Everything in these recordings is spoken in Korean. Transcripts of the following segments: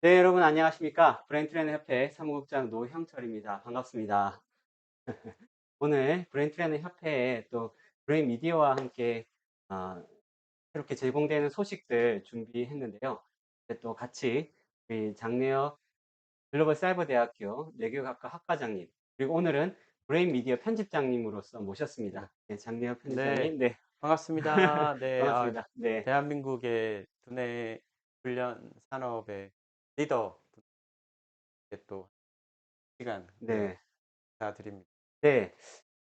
네, 여러분 안녕하십니까? 브레인트레이너 협회 사무국장 노형철입니다. 반갑습니다. 오늘 브레인트레이너 협회에 또 브레인 미디어와 함께 아, 새롭게 제공되는 소식들 준비했는데요. 네, 또 같이 우리 장래역 글로벌 사이버 대학교 내교학과 학과장님 그리고 오늘은 브레인 미디어 편집장님으로서 모셨습니다. 네, 장래역 편집장님, 네, 반갑습니다. 네, 아, 반갑습니다. 네, 대한민국의 두뇌 훈련 산업의 리더 또 시간 네. 감사드립니다. 네.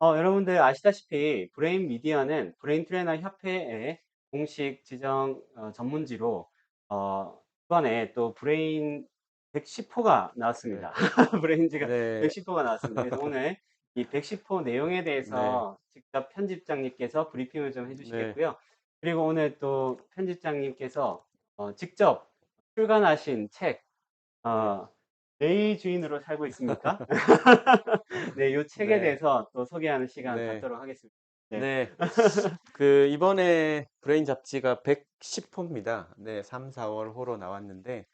어, 여러분들 아시다시피 브레인 미디어는 브레인 트레이너 협회의 공식 지정 어, 전문지로 어, 이번에 또 브레인 110호가 나왔습니다. 브레인지가 네, 110호가 나왔습니다. 그래서 오늘 이 110호 내용에 대해서 직접 편집장님께서 브리핑을 좀 해주시겠고요. 그리고 오늘 또 편집장님께서 어, 직접 출간하신 책, 어, 내 주인으로 살고 있습니까? 네, 요 책에 네. 대해서 또 소개하는 시간 네. 갖도록 하겠습니다. 네. 네. 그 이번에 브레인 잡지가 110호입니다. 네, 3, 4월 호로 나왔는데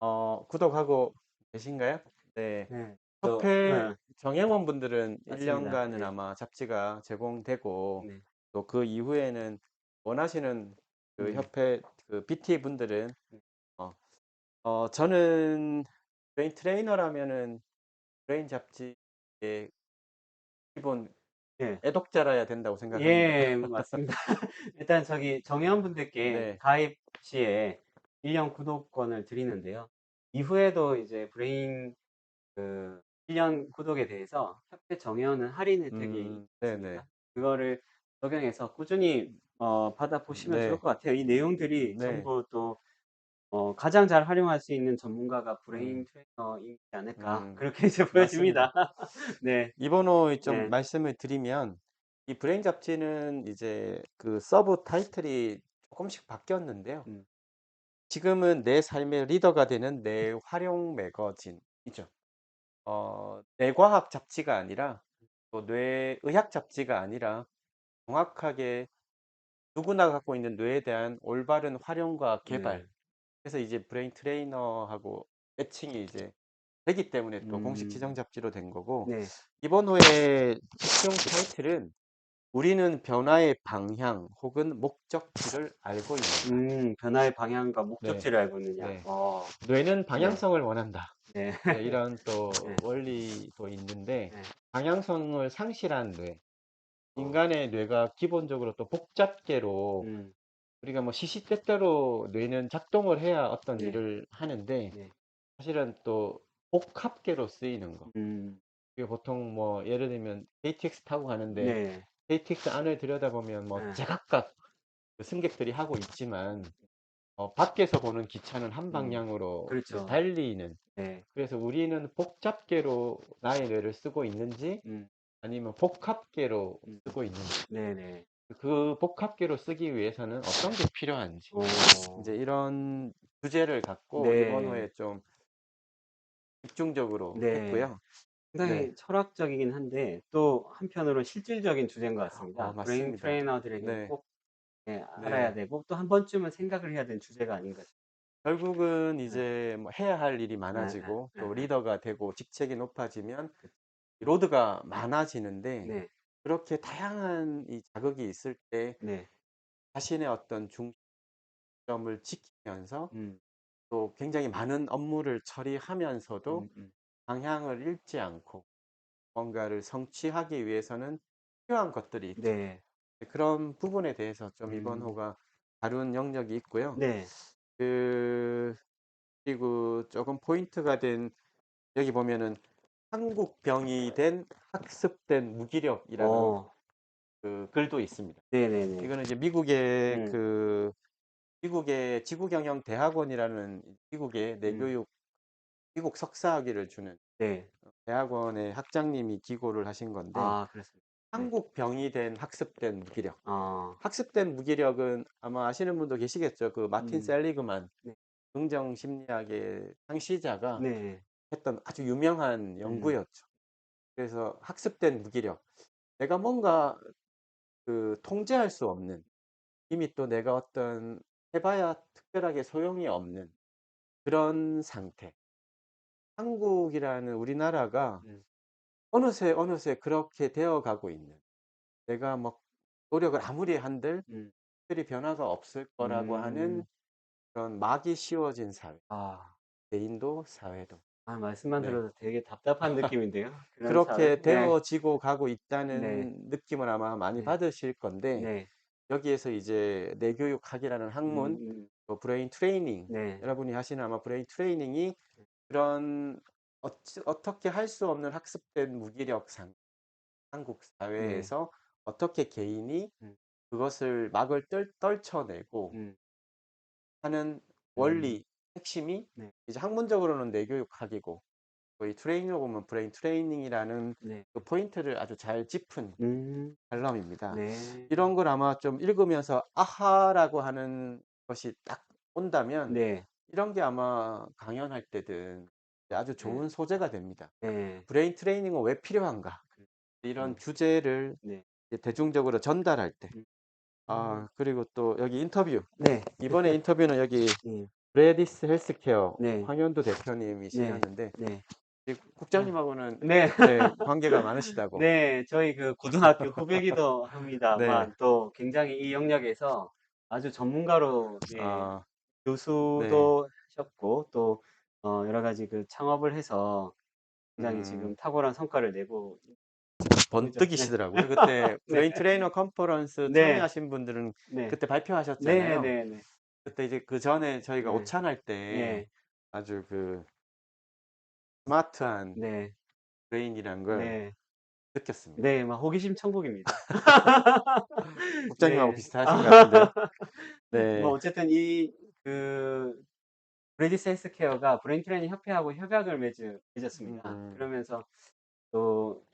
어, 구독하고 계신가요? 네. 네. 또, 협회 네. 정회원 분들은 맞습니다. 1년간은 네. 아마 잡지가 제공되고 네. 또그 이후에는 원하시는 그 음. 협회 그 BT 분들은 네. 어, 어 저는 브레인 트레이너라면은 브레인 잡지의 기본 네. 애독자라야 된다고 생각합니다. 예, 맞습니다. 일단 저기 정회원 분들께 네. 가입 시에 1년 구독권을 드리는데요. 이후에도 이제 브레인 그 1년 구독에 대해서 협회 정회원은 할인 혜택이 음. 있습니다. 그거를 적용해서 꾸준히 어, 받아보시면 네. 좋을 것 같아요. 이 내용들이 네. 전부 또 어, 가장 잘 활용할 수 있는 전문가가 브레인 음. 트레이너이지 않을까 음, 그렇게 이제 보여집니다. 네, 이번호 좀 네. 말씀을 드리면 이 브레인 잡지는 이제 그 서브 타이틀이 조금씩 바뀌었는데요. 음. 지금은 내 삶의 리더가 되는 내 활용 매거진이죠. 어, 뇌과학 잡지가 아니라 또 뇌의학 잡지가 아니라 정확하게 누구나 갖고 있는 뇌에 대한 올바른 활용과 개발. 네. 그래서 이제 브레인 트레이너하고 애칭이 이제 되기 때문에 또 공식 음. 지정 잡지로 된 거고 네, 이번 호의 특종 타이틀은 우리는 변화의 방향 혹은 목적지를 알고 있는 음, 변화의 방향과 목적지를 알고 있느냐. 네. 어, 뇌는 방향성을 원한다. 네. 네, 이런 또 네. 원리도 있는데 네. 방향성을 상실한 뇌. 어. 인간의 뇌가 기본적으로 또 복잡계로 음, 우리가 뭐 시시때때로 뇌는 작동을 해야 어떤 네. 일을 하는데 네. 사실은 또 복합계로 쓰이는 거. 음, 이게 보통 뭐 예를 들면 KTX 타고 가는데 네. KTX 안을 들여다보면 뭐 네. 제각각 그 승객들이 하고 있지만 어, 밖에서 보는 기차는 한 음, 방향으로 그렇죠. 달리는 네. 그래서 우리는 복잡계로 나의 뇌를 쓰고 있는지 음, 아니면 복합계로 음. 쓰고 있는지 네네. 그 복합계로 쓰기 위해서는 어떤 게 필요한지 오, 이제 이런 주제를 갖고 네. 이번 호에 좀 집중적으로 네. 했고요. 상당히 네. 철학적이긴 한데 또 한편으로는 실질적인 주제인 것 같습니다. 어, 브레인 맞습니다. 트레이너들에게 네. 꼭 네, 알아야 되고 또 한 번쯤은 생각을 해야 되는 주제가 아닌가 싶어요. 결국은 이제 뭐 해야 할 일이 많아지고 네, 또 네. 리더가 되고 직책이 높아지면 로드가 많아지는데 네, 그렇게 다양한 이 자극이 있을 때 네. 자신의 어떤 중점을 지키면서 음, 또 굉장히 많은 업무를 처리하면서도 음, 음. 방향을 잃지 않고 뭔가를 성취하기 위해서는 필요한 것들이 있죠. 네. 그런 부분에 대해서 좀 이번 음. 호가 다룬 영역이 있고요. 네. 그 그리고 조금 포인트가 된 여기 보면은 한국 병이 된 학습된 무기력이라는 어, 그 글도 있습니다. 네네네. 이거는 이제 미국의 음. 그 미국의 지구경영 대학원이라는 미국의 내교육 미국 석사학위를 주는 네. 대학원의 학장님이 기고를 하신 건데 아, 그렇습니다. 한국 병이 된 학습된 무기력. 아, 학습된 무기력은 아마 아시는 분도 계시겠죠. 그 마틴 음. 셀리그만 네. 긍정 심리학의 창시자가 네. 했던 아주 유명한 연구였죠. 그래서 학습된 무기력. 내가 뭔가 그 통제할 수 없는 이미 또 내가 어떤 해봐야 특별하게 소용이 없는 그런 상태. 한국이라는 우리나라가 음. 어느새, 어느새 그렇게 되어 가고 있는 내가 뭐 노력을 아무리 한들 음. 특별히 변화가 없을 거라고 하는 음. 그런 막이 씌워진 사회. 아. 개인도 사회도. 아 말씀만 네. 들어도 되게 답답한 느낌인데요. 그런 그렇게 사회. 네. 되어지고 가고 있다는 네. 느낌을 아마 많이 네. 받으실 건데 네. 여기에서 이제 뇌교육학이라는 학문, 음 음. 또 브레인 트레이닝 네. 여러분이 하시는 아마 브레인 트레이닝이 그런 어찌 어떻게 할 수 없는 학습된 무기력상 한국 네. 사회에서 어떻게 개인이 음. 그것을 막을 떨 떨쳐내고 음. 하는 음. 원리, 핵심이 네. 이제 학문적으로는 뇌교육학이고 또이 트레이닝을 보면 브레인 트레이닝이라는 네. 그 포인트를 아주 잘 짚은 음. 칼럼입니다. 네. 이런 걸 아마 좀 읽으면서 '아하.'라고 하는 것이 딱 온다면 네. 이런 게 아마 강연할 때든 아주 네. 좋은 소재가 됩니다. 네. '브레인 트레이닝은 왜 필요한가?' 이런 음. 주제를 네. 대중적으로 전달할 때. 음. 아 그리고 또 여기 인터뷰. 네. 이번에 인터뷰는 여기 예. 브레디스 헬스케어 네. 황현도 네. 대표님이시었는데 네. 이 국장님하고는 네. 네 관계가 많으시다고. 네. 저희 그 고등학교 후배기도 합니다만 네. 또 굉장히 이 영역에서 아주 전문가로 예 아. 네. 교수도 하셨고 또 어 여러 가지 그 창업을 해서 굉장히 음. 지금 탁월한 성과를 내고 번뜩이시더라고요. 그때 네. 브레인 트레이너 컨퍼런스 네. 참여하신 분들은 네. 그때 발표하셨잖아요. 네 네 네. 그때 이제 그 전에 저희가 네. 오찬 할 때 예. 아주 그 스마트한 네. 브레인이란 걸 네. 느꼈습니다. 네. 막 호기심 천국입니다. 국장님하고 네. 비슷하신 것 같은데요. 네. 뭐 어쨌든 이그 브레디스 헬스케어가 브레인 트레이닝 협회하고 협약을 맺으 맺었습니다. 음. 그러면서 또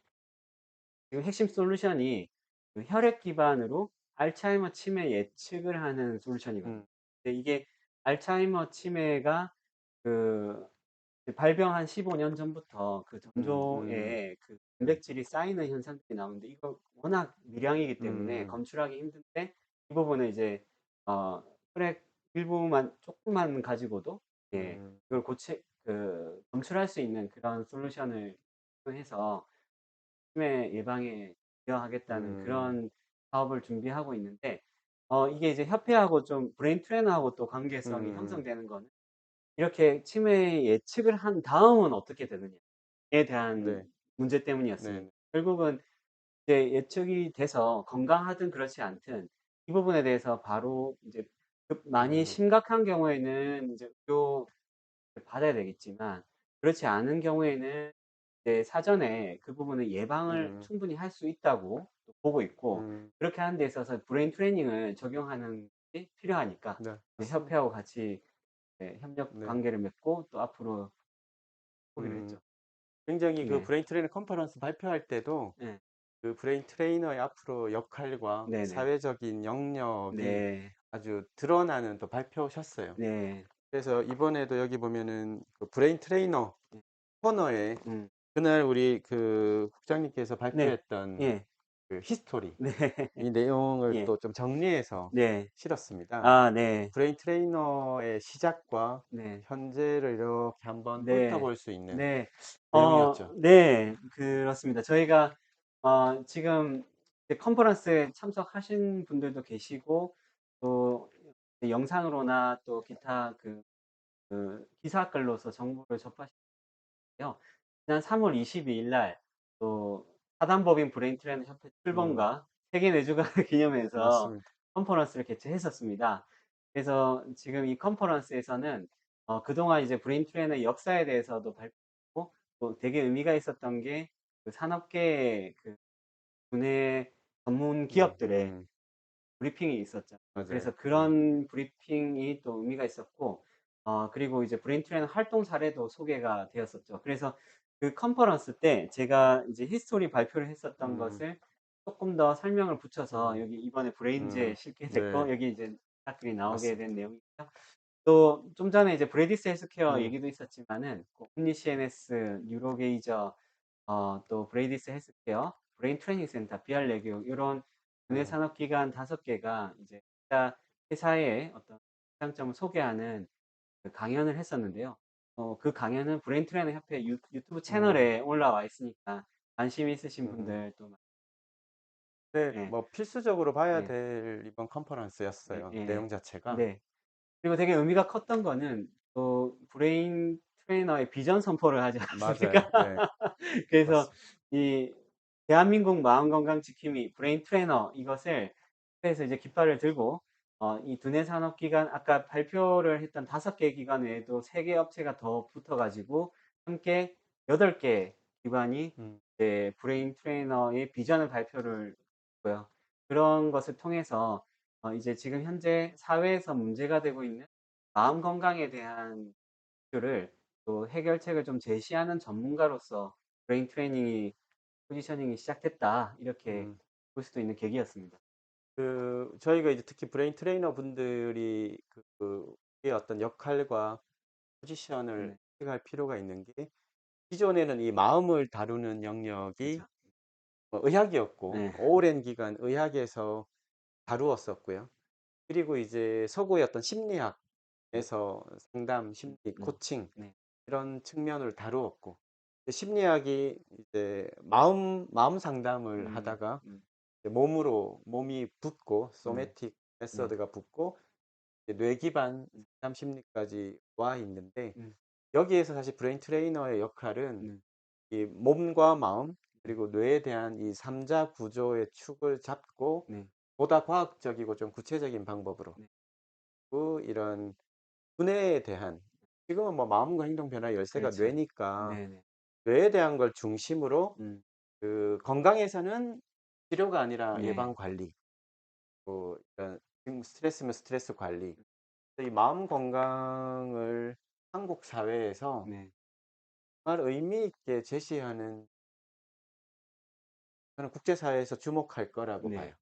지금 핵심 솔루션이 그 혈액 기반으로 알츠하이머 치매 예측을 하는 솔루션이거든요. 음. 근데 이게 알츠하이머 치매가 그 발병 한 15년 전부터 그 음, 음. 전조에 그 단백질이 쌓이는 현상들이 나오는데 이거 워낙 미량이기 때문에 음. 검출하기 힘든데 이 부분을 이제 어 혈액 일부만 쪼끔만 가지고도 예 음. 그걸 고치 그 검출할 수 있는 그런 솔루션을 해서 치매 예방에 기여하겠다는 음. 그런 사업을 준비하고 있는데 어 이게 이제 협회하고 좀 브레인 트레이너하고 또 관계성이 음. 형성되는 거는 이렇게 치매 예측을 한 다음은 어떻게 되느냐에 대한 네. 문제 때문이었습니다. 네. 결국은 이제 예측이 돼서 건강하든 그렇지 않든 이 부분에 대해서 바로 이제 급 많이 음. 심각한 경우에는 이제 의료 받아야 되겠지만 그렇지 않은 경우에는 이제 사전에 그 부분을 예방을 음. 충분히 할 수 있다고 또 보고 있고 음. 그렇게 하는 데 있어서 브레인 트레이닝을 적용하는 게 필요하니까 네. 협회하고 같이 네 협력 네. 관계를 맺고 또 앞으로 보기로 음. 했죠. 굉장히 그 네. 브레인 트레이너 컨퍼런스 발표할 때도 네. 그 브레인 트레이너의 앞으로 역할과 네네. 사회적인 영역이 네. 아주 드러나는 또 발표셨어요. 네. 그래서 이번에도 여기 보면은 그 브레인 트레이너 네. 코너에 음. 그날 우리 그 국장님께서 네. 발표했던 예. 그 히스토리 네. 이 내용을 예. 또 좀 정리해서 네. 실었습니다. 아 네. 브레인 트레이너의 시작과 네. 현재를 이렇게 한번 네. 훑어볼 수 있는 네. 어 내용이었죠. 네. 그렇습니다. 저희가 어 지금 이제 컨퍼런스에 참석하신 분들도 계시고 또 영상으로나 또 기타 그 그 기사글로서 정보를 접하셨는데요. 지난 3월 22일 날또 사단법인 브레인 트레이너 협회 음. 출범과 세계 뇌주간을 기념해서 맞습니다. 컨퍼런스를 개최했었습니다. 그래서 지금 이 컨퍼런스에서는 어 그동안 이제 브레인 트레이너의 역사에 대해서도 발표하고 또 되게 의미가 있었던 게 그 산업계의 그 국내 전문 음. 기업들의 음. 브리핑이 있었죠. 맞아요. 그래서 음. 그런 브리핑이 또 의미가 있었고 어 그리고 이제 브레인 트레이너 활동 사례도 소개가 되었었죠. 그래서 그 컨퍼런스 때 제가 이제 히스토리 발표를 했었던 음. 것을 쪼끔 더 설명을 붙여서 음. 여기 이번에 브레인즈에 음. 실게 됐고 네. 여기 이제 기사글이 나오게 맞습니다. 된 내용이고요. 또 좀 전에 이제 브레디스 헬스케어 음. 얘기도 있었지만은 그 옴니 CNS, 뉴로게이저 어 또 브레디스 헬스케어, 브레인 트레이닝 센터, 비알 레교 요런 국내 음. 산업기관 5 개가 이제 회사의 어떤 장점을 소개하는 그 강연을 했었는데요. 어, 그 강연은 브레인 트레이너 협회 유, 유튜브 음. 채널에 올라와 있으니까 관심 있으신 음. 분들 또 많- 네, 네. 뭐 필수적으로 봐야 네. 될 이번 컨퍼런스였어요. 네, 네. 내용 자체가. 네. 그리고 되게 의미가 컸던 거는 또 브레인 트레이너의 비전 선포를 하지 않았습니까? 맞아요. 네. 그래서 맞습니다. 이 대한민국 마음 건강 지킴이 브레인 트레이너 이것을 회에서 이제 깃발을 들고 어, 이 두뇌 산업 기관 아까 발표를 했던 다섯 개 기관 외에도 세 개 업체가 더 붙어가지고 함께 여덟 개 기관이 음. 이제 브레인 트레이너의 비전을 발표를 했고요. 그런 것을 통해서 어, 이제 지금 현재 사회에서 문제가 되고 있는 마음 건강에 대한 이슈를 또 해결책을 좀 제시하는 전문가로서 브레인 트레이닝이 포지셔닝이 시작됐다 이렇게 음. 볼 수도 있는 계기였습니다. 그 저희가 이제 특히 브레인 트레이너 분들이 그, 그의 어떤 역할과 포지션을 네. 생각할 필요가 있는 게 기존에는 이 마음을 다루는 영역이 그렇죠. 뭐 의학이었고 네. 오랜 기간 의학에서 다루었었고요. 그리고 이제 서구의 어떤 심리학에서 상담, 심리, 네. 코칭 네. 이런 측면을 다루었고 심리학이 이제 마음 마음 상담을 음, 하다가 음, 몸으로 몸이 붙고 소매틱 메서드가 붙고 이제 뇌 기반 상담 심리까지 와 있는데 음. 여기에서 사실 브레인 트레이너의 역할은 음. 이 몸과 마음 그리고 뇌에 대한 이 삼자 구조의 축을 잡고 네. 보다 과학적이고 좀 구체적인 방법으로 네. 그 이런 두뇌에 대한 지금은 뭐 마음과 행동 변화 열쇠가 그렇죠. 뇌니까 네네. 뇌에 대한 걸 중심으로 음, 그 건강에서는 치료가 아니라 네. 예방 관리, 뭐 이런 지금 스트레스면 스트레스 관리. 이 마음 건강을 한국 사회에서 네. 정말 의미 있게 제시하는 저는 국제사회에서 주목할 거라고 네. 봐요.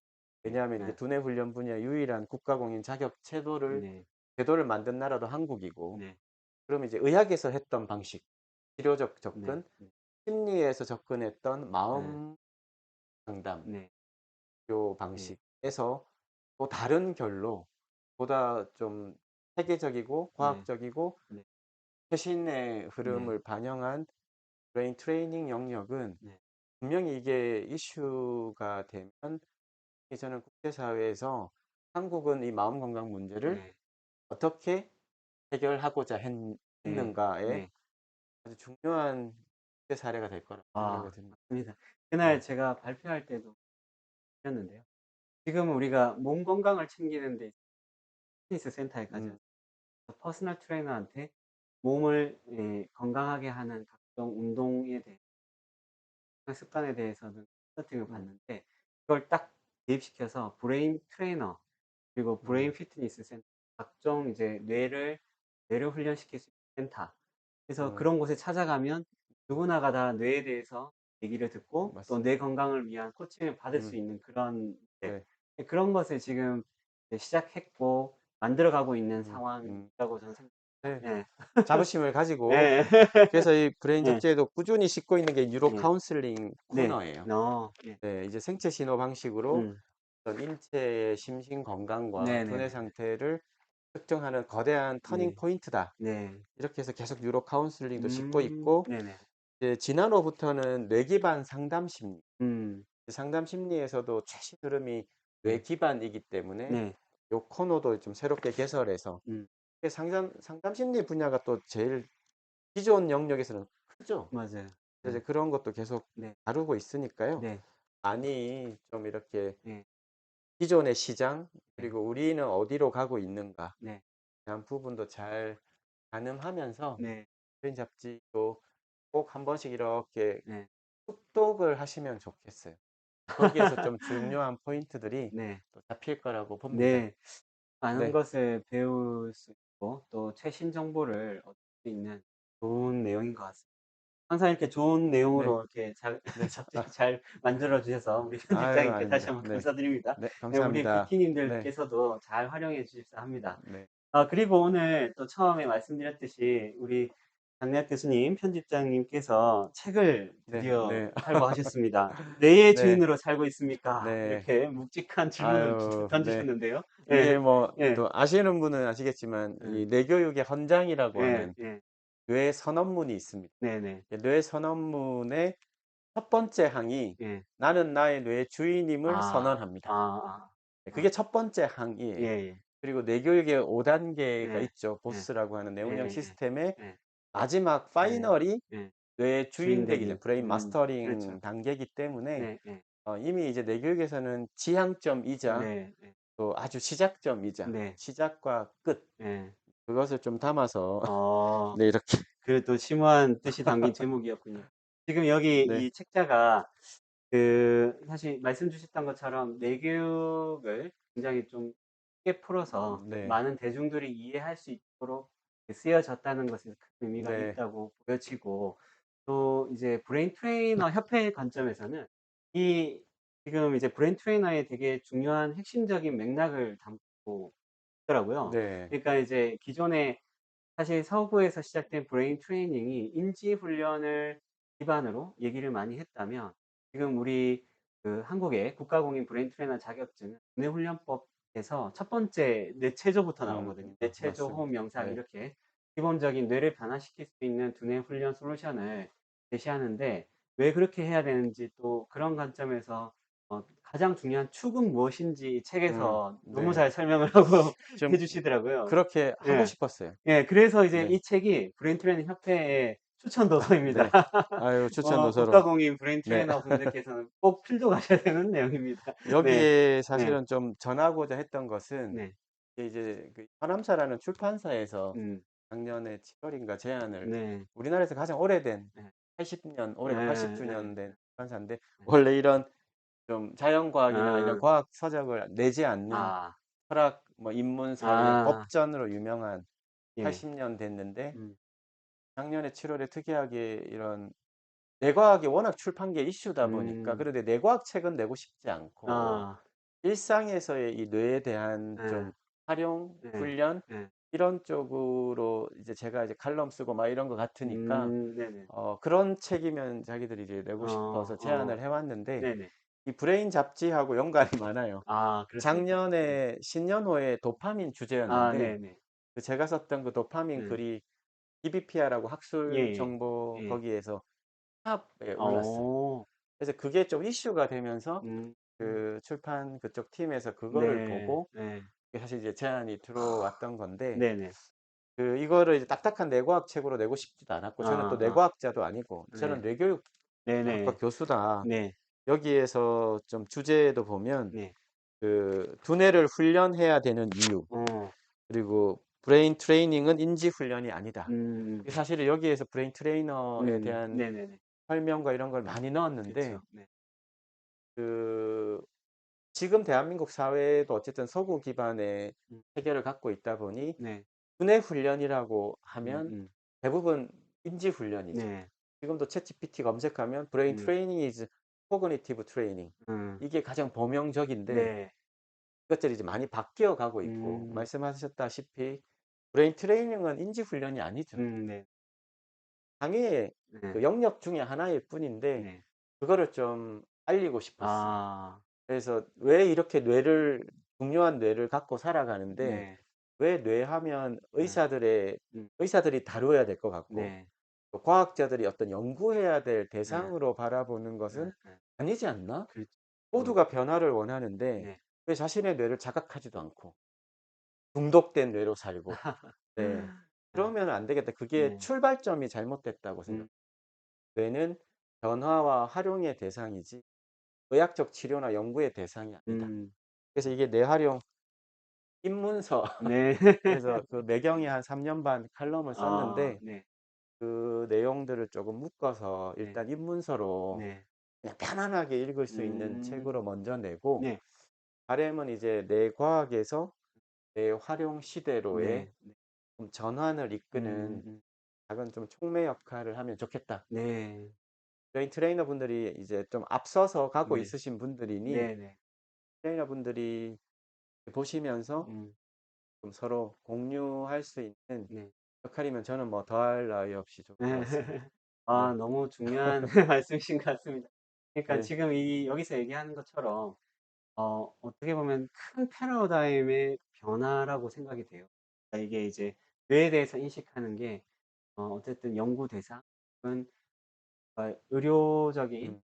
왜냐하면 네. 이제 두뇌 훈련 분야 유일한 국가공인 자격 제도를 네. 제도를 만든 나라도 한국이고, 네. 그러면 이제 의학에서 했던 방식, 치료적 네. 접근, 네. 심리에서 접근했던 마음 상담, 네. 요 방식에서 또 다른 결로 보다 좀 세계적이고 과학적이고 네. 최신의 흐름을 반영한 브레인 트레이닝 영역은 네. 분명히 이게 이슈가 되면 저는 국제사회에서 한국은 이 마음 건강 문제를 네. 어떻게 해결하고자 했, 네. 는가에 네. 아주 중요한 사례가 될 거라고 아, 생각이 듭니다. 맞습니다. 그날 네. 제가 발표할 때도 했는데요. 지금 우리가 몸 건강을 챙기는 데 피트니스 센터에 가서 음. 퍼스널 트레이너한테 몸을 예, 건강하게 하는 각종 운동에 대해 습관에 대해서는 컨설팅을 음. 받는데 그걸 딱 대입시켜서 브레인 트레이너 그리고 브레인 음. 피트니스 센터 각종 이제 뇌를 뇌를 훈련시킬 수 있는 센터 그래서 음. 그런 곳에 찾아가면 누구나가 다 뇌에 대해서 얘기를 듣고 또 맞습니다. 뇌 건강을 위한 코칭을 받을 수 음. 있는 그런 네. 네, 그런 것을 지금 이제 시작했고 만들어가고 있는 음. 상황이라고 저는 생각합니다. 네. 네. 자부심을 가지고 네. 그래서 이 브레인 네. 잡지에도 꾸준히 싣고 있는 게 뉴로 네. 카운슬링 네. 코너예요. 어, 네. 네, 이제 생체 신호 방식으로 음. 어떤 인체의 심신 건강과 네네네. 두뇌 상태를 특정하는 거대한 터닝 네. 포인트다. 네. 이렇게 해서 계속 뉴로 카운슬링도 싣고 음, 있고 네네. 이제 지난 호부터는 뇌 기반 상담 심리. 음. 상담 심리에서도 최신 흐름이 뇌 네. 기반이기 때문에 네. 요 코너도 좀 새롭게 개설해서 음. 상담 상담 심리 분야가 또 제일 기존 영역에서는 크죠. 맞아요. 그래서 네. 그런 것도 계속 네. 다루고 있으니까요. 네. 많이 좀 이렇게 네. 기존의 시장 그리고 우리는 어디로 가고 있는가 네. 대한 부분도 잘 가늠하면서 네. 브레인 잡지도 꼭 한 번씩 이렇게 네. 흡독을 하시면 좋겠어요. 거기에서 좀 중요한 포인트들이 네. 또 잡힐 거라고 봅니다. 네. 많은 네. 것을 배울 수 있고 또 최신 정보를 얻을 수 있는 좋은 내용인 것 같습니다. 항상 이렇게 좋은 내용으로 이렇게 잘, 네. 잡지 잘 만들어 주셔서 우리 아유, 편집장님께 다시 아닙니다. 한번 네. 감사드립니다. 네, 네, 우리 감사합니다. 네. PT님들께서도 잘 활용해 주십사 합니다. 네. 아, 그리고 오늘 또 처음에 말씀드렸듯이 우리 장래학 교수님, 편집장님께서 책을 네, 드디어 네. 발부하셨습니다. "뇌의 네. 주인으로 살고 있습니까?" 네. 이렇게 묵직한 질문을 아유, 네. 던지셨는데요. 예. 뭐 예. 또 아시는 분은 아시겠지만 예. 이 뇌교육의 헌장이라고 예. 하는 예. 뇌 선언문이 있습니다. 네네. 뇌 선언문의 첫 번째 항이 예. "나는 나의 뇌의 주인임을 아. 선언합니다." 아아. 네, 그게 첫 번째 항이에요. 그리고 뇌교육의 5 단계가 예. 있죠. 예. 보스라고 하는 뇌운영. 시스템의 예. 마지막 파이널이 예. 뇌의 주인 되기 주인 전 브레인 음, 마스터링 그렇죠. 단계이기 때문에 네 예. 어 이미 이제 뇌교육에서는 지향점이자 네. 네. 또 아주 시작점이자 네. 시작과 끝 예. 그것을 좀 담아서 어. 네 이렇게 그또 심오한 뜻이 담긴 제목이었군요. 지금 여기 네. 이 책자가 그 사실 말씀 주셨던 것처럼 뇌교육을 굉장히 좀 쉽게 풀어서 네. 많은 대중들이 이해할 수 있도록 쓰여졌다는 것에 큰 의미가 네. 있다고 보여지고 또 이제 브레인 트레이너 협회의 관점에서는 이 지금 이제 브레인 트레이너의 되게 중요한 핵심적인 맥락을 담고 있더라고요. 네. 그러니까 이제 기존에 사실 서구에서 시작된 브레인 트레이닝이 인지 훈련을 기반으로 얘기를 많이 했다면 지금 우리 그 한국의 국가공인 브레인 트레이너 자격증은 뇌훈련법 에서 첫 번째 뇌체조부터 음, 나오거든요. 뇌체조, 맞습니다. 호흡, 명상 네. 이렇게 기본적인 뇌를 변화시킬 수 있는 두뇌 훈련 솔루션을 제시하는데 왜 그렇게 해야 되는지 또 그런 관점에서 어 가장 중요한 축은 무엇인지 이 책에서 음, 너무 네. 잘 설명을 하고 좀해 주시더라고요. 그렇게 하고 예. 싶었어요. 예. 그래서 이제 네. 이 책이 브레인 트레이닝 협회의 추천 도서입니다. 네. 아유 추천 어 도서로. 국가공인 브레인 네. 트레이너 분들께서는 꼭 필독하셔야 되는 내용입니다. 네. 여기에 사실은 좀 전하고자 했던 것은 네. 이제 그 현암사라는 출판사에서 음. 작년에 7월인가 제안을 네. 우리나라에서 가장 오래된 네. 80년 올해 네, 80주년 네. 된 출판사인데 원래 이런 좀 자연과학이나 아. 이런 과학 서적을 내지 않는 아. 철학 뭐 인문 사회 아. 법전으로 유명한 예. 80년 됐는데 음. 작년에 7월에 특이하게 이런 뇌과학이 워낙 출판계 이슈다 보니까 음. 그런데 뇌과학 책은 내고 싶지 않고 아. 일상에서의 이 뇌에 대한 네. 좀 활용, 네. 훈련 네. 이런 쪽으로 이제 제가 이제 칼럼 쓰고 막 이런 것 같으니까 음. 어 그런 책이면 자기들이 이제 내고 어. 싶어서 어. 제안을 해 왔는데 네네. 이 브레인 잡지하고 연관이 많아요. 아? 작년에 신년호의 도파민 아 주제였는데 네네. 그 제가 썼던 그 도파민 네. 글이 DBPR하고 학술 예예. 정보 예. 거기에서 탑에 올랐어요. 어. 그래서 그게 좀 이슈가 되면서 음. 그 출판 그쪽 팀에서 그거를 네. 보고 네. 사실 이제 제안이 들어왔던 건데 네네. 그 이거를 이제 딱딱한 뇌과학 책으로 내고 싶지도 않았고 저는 또 아. 뇌과학자도 아니고 저는 네. 뇌교육 학과 네네. 교수다. 네. 여기에서 좀 주제도 보면 네. 그 두뇌를 훈련해야 되는 이유 어. 그리고 브레인 트레이닝은 인지 훈련이 아니다. 음. 사실은 여기에서 브레인 트레이너에 음. 대한 네네네. 설명과 이런 걸 많이 넣었는데. 네. 그 지금 대한민국 사회도 어쨌든 서구 기반의 음. 체계를 갖고 있다 보니 네. 두뇌 훈련이라고 하면 음음. 대부분 인지 훈련이죠. 네. 지금도 챗GPT 검색하면 브레인 음. 트레이닝 is cognitive training 음. 이게 가장 범용적인데 네. 이것들이 이제 많이 바뀌어 가고 있고 음. 말씀하셨다시피 브레인 트레이닝은 인지 훈련이 아니죠. 음 네. 장애의 네. 그 영역 중에 하나일 뿐인데 네. 그거를 좀 알리고 싶었어요. 아. 그래서 왜 이렇게 뇌를 중요한 뇌를 갖고 살아가는데 네. 왜 뇌하면 의사들의 음. 의사들이 다뤄야 될 것 같고 네. 또 과학자들이 어떤 연구해야 될 대상으로 바라보는 네. 것은 네. 아니지 않나? 그렇죠. 모두가 변화를 원하는데 네. 왜 자신의 뇌를 자각하지도 않고 중독된 뇌로 살고 네. 그러면 안 되겠다. 그게 네. 출발점이 잘못됐다고 생각해요. 음. 뇌는 변화와 활용의 대상이지 의학적 치료나 연구의 대상이 아니다. 음. 그래서 이게 뇌활용 입문서 네. 그래서 그 매경이 한 3년 반 칼럼을 썼는데 아. 네. 그 내용들을 조금 묶어서 네. 일단 입문서로 네. 그냥 편안하게 읽을 수 있는 음. 책으로 먼저 내고 네. 바람은 이제 뇌과학에서 뇌활용 시대로의 네. 네. 좀 전환을 이끄는 음. 음. 작은 좀 촉매 역할을 하면 좋겠다. 네. 저희 트레이너 분들이 이제 좀 앞서서 가고 네. 있으신 분들이니 네네. 트레이너 분들이 보시면서 음. 좀 서로 공유할 수 있는 네. 역할이면 저는 뭐 더할 나위 없이 좋을 것 같습니다. 아 네. 너무 중요한 말씀이신 것 같습니다. 그러니까 네. 지금 이 여기서 얘기하는 것처럼 어 어떻게 보면 큰 패러다임의 변화라고 생각이 돼요. 그러니까 이게 이제 뇌에 대해서 인식하는 게 어 어쨌든 연구 대상은 어 의료적인 음.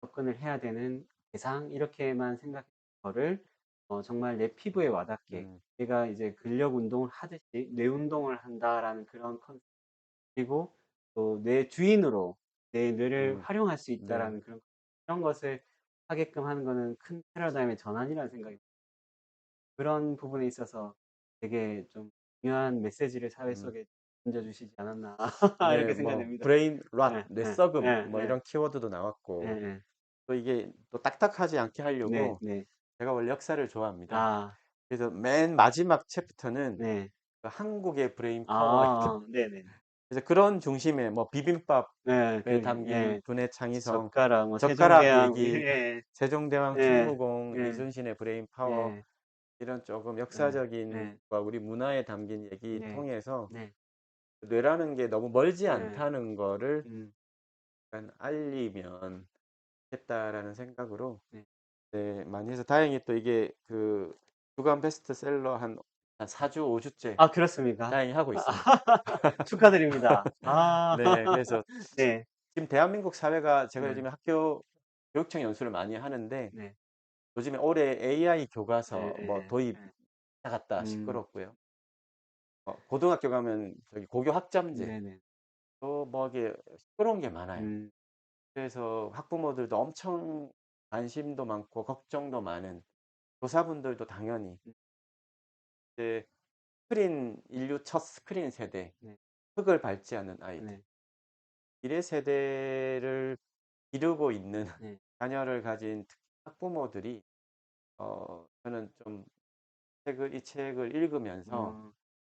접근을 해야 되는 대상 이렇게만 생각했던 거를 어 정말 내 피부에 와닿게 음. 내가 이제 근력 운동을 하듯이 뇌 운동을 한다라는 그런 컨셉 그리고 또내 주인으로 내 뇌를 음. 활용할 수 네. 있다라는 그런 그런 것을 하게끔 하는 거는 큰 패러다임의 전환이라는 생각이 그런 부분에 있어서 되게 좀 중요한 메시지를 사회 음. 속에 던져주시지 않았나 네. 이렇게 뭐 생각됩니다. 브레인 롯, 뇌썩음 예, 뭐 예. 이런 키워드도 나왔고. 또 이게 또 딱딱하지 않게 네, 하려고 네. 제가 원래 역사를 좋아합니다. 아, 그래서 맨 마지막 챕터는 네. 그 한국의 브레인 아, 파워 아. 그래서 그런 중심에 뭐 비빔밥에 네, 그, 담긴 예. 분의 창의성, 젓가락, 뭐 젓가락 세종대왕, 얘기, 예, 세종대왕, 예, 충무공, 예, 이순신의 브레인 파워 예, 이런 조금 예, 역사적인 예, 과 우리 문화에 담긴 얘기 네, 통해서 네, 뇌라는 게 너무 멀지 네. 않다는 거를 음, 약간 알리면 좋겠다라는 생각으로 네. 네, 많이 해서 다행히 또 이게 그 주간 베스트셀러 한, 한 4주, 5주째 아, 그렇습니까? 다행히 하고 있습니다. 축하드립니다. 아, 네, 그래서 네, 지금 대한민국 사회가 제가 네. 요즘에 학교 교육청 연수를 많이 하는데 네, 요즘에 올해 AI 교과서 예, 뭐 예, 도입 예. 왔다 갔다 음. 시끄럽고요. 어, 고등학교 가면 저기 고교 학점제 네네. 또뭐 이게 시끄러운 게 많아요. 음, 그래서 학부모들도 엄청 관심도 많고 걱정도 많은 교사분들도 당연히 음. 이제 스크린 인류 첫 스크린 세대 네. 흙을 밟지 않는 아이들 네, 미래 세대를 기르고 있는 네. 자녀를 가진 학부모들이 어 저는 좀 책을 이 책을 읽으면서 어,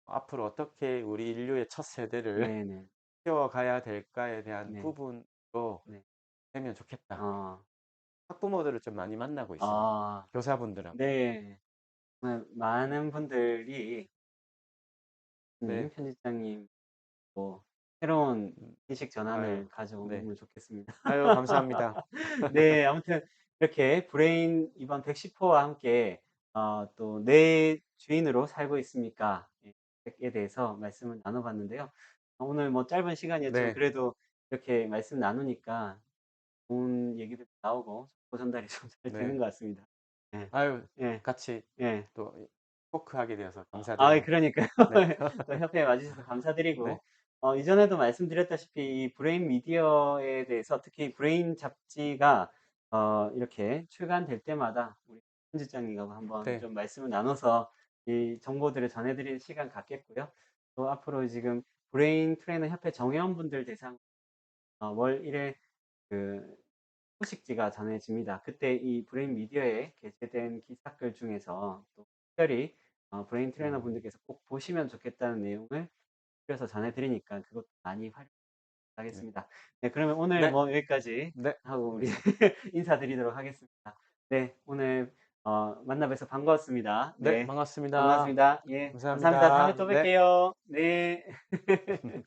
앞으로 어떻게 우리 인류의 첫 세대를 네네. 키워가야 될까에 대한 네. 부분도 네. 되면 좋겠다. 아, 학부모들을 좀 많이 만나고 있습니다. 아, 교사분들하고. 네. 정말 많은 분들이 네. 님, 편집장님, 뭐, 새로운 음, 인식 전환을 아유, 가져오면 네. 좋겠습니다. 아유, 감사합니다. 네, 아무튼 이렇게 브레인 이번 110호와 함께 어, 또내 주인으로 살고 있습니까? 에 대해서 말씀을 나눠봤는데요. 어, 오늘 뭐 짧은 시간이었지만 네. 그래도 이렇게 말씀 나누니까 좋은 얘기도 나오고 정보 전달이 좀잘 네. 되는 것 같습니다. 예, 아유, 예, 같이 예. 또 토크하게 되어서 아, 감사드립니다. 그러니까요. 네. 또 협회에 와주셔서 감사드리고, 네. 어, 이전에도 말씀드렸다시피 이 브레인 미디어에 대해서 특히 브레인 잡지가 어, 이렇게 출간될 때마다 우리 편집장님하고 한번 네. 좀 말씀을 나눠서 이 정보들을 전해드리는 시간 갖겠고요. 또 앞으로 지금 브레인 트레이너 협회 정회원분들 대상 어, 월 1회 그 소식지가 전해집니다. 그때 이 브레인 미디어에 게재된 기사글 중에서 또 특별히 어, 브레인 트레이너 음. 분들께서 꼭 보시면 좋겠다는 내용을 줄여서 전해드리니까 그것도 많이 활용하겠습니다. 네, 그러면 오늘 네. 뭐 여기까지 네. 하고 우리 인사드리도록 하겠습니다. 네, 오늘 어, 만나 뵈서 반가웠습니다. 네, 네, 반갑습니다. 반갑습니다. 예, 감사합니다. 감사합니다. 다음에 또 네. 뵐게요. 네.